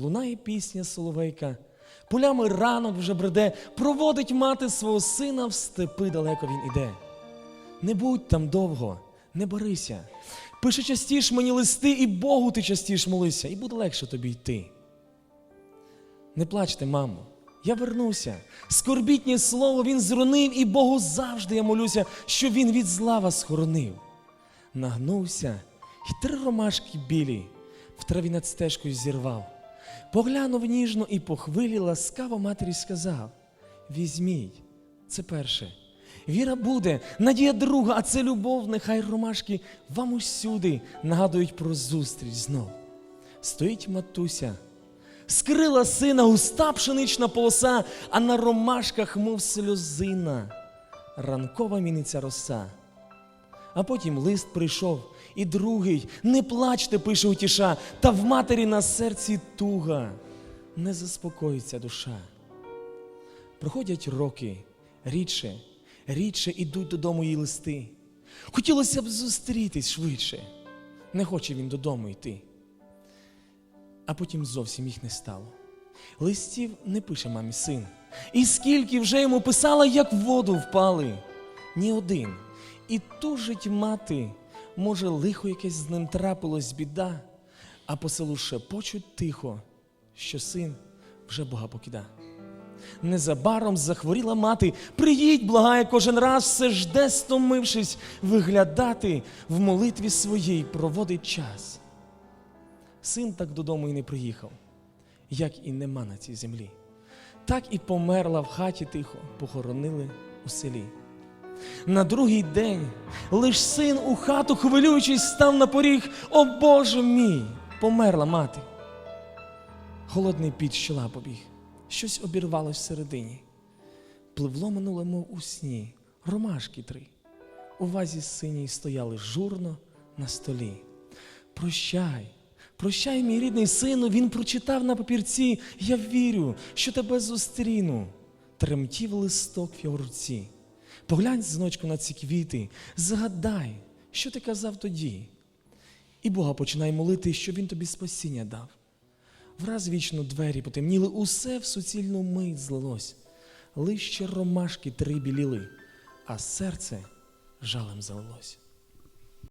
лунає пісня соловейка, полями ранок вже бреде, проводить мати свого сина в степи далеко він іде. Не будь там довго, не борися. Пиши частіш мені листи, і Богу ти частіш молися, і буде легше тобі йти. Не плачте, мамо, я вернуся. Скорбітнє слово він зронив, і Богу завжди я молюся, що він від зла вас хоронив. Нагнувся, і три ромашки білі в траві над стежкою зірвав. Поглянув ніжно і по хвилі ласкаво матері сказав: Візьміть, це перше. Віра буде, надія друга, а це любов, нехай ромашки вам усюди нагадують про зустріч знов. Стоїть матуся, скрила сина густа пшенична полоса, а на ромашках, мов сльозина, ранкова міниться роса. А потім лист прийшов, і другий, не плачте, пише утіша, та в матері на серці туга, не заспокоїться душа. Проходять роки, рідше, рідше ідуть додому її листи. Хотілося б зустрітись швидше. Не хоче він додому йти. А потім зовсім їх не стало. Листів не пише мамі син. І скільки вже йому писала, як в воду впали. Ні один. І тужить мати, може, лихо якесь з ним трапилось біда, а по селу шепочуть тихо, що син вже Бога покида. Незабаром захворіла мати, приїдь, благає кожен раз, все жде, стомившись, виглядати в молитві своїй проводить час. Син так додому і не приїхав, як і нема на цій землі. Так і померла в хаті тихо, похоронили у селі. На другий день лиш син у хату, хвилюючись, став на поріг. О Боже мій! Померла мати. Холодний під щола побіг, щось обірвалось всередині. Пливло минуле, мов у сні, ромашки три. У вазі синій стояли журно на столі. Прощай, прощай, мій рідний сину, він прочитав на папірці. Я вірю, що тебе зустріну. Тремтів листок в його руці. Поглянь, синочку, на ці квіти, згадай, що ти казав тоді. І Бога починай молити, щоб він тобі спасіння дав. Враз вічно двері потемніли, усе в суцільну мить злилось. Лише ромашки три біліли, а серце жалем залилось.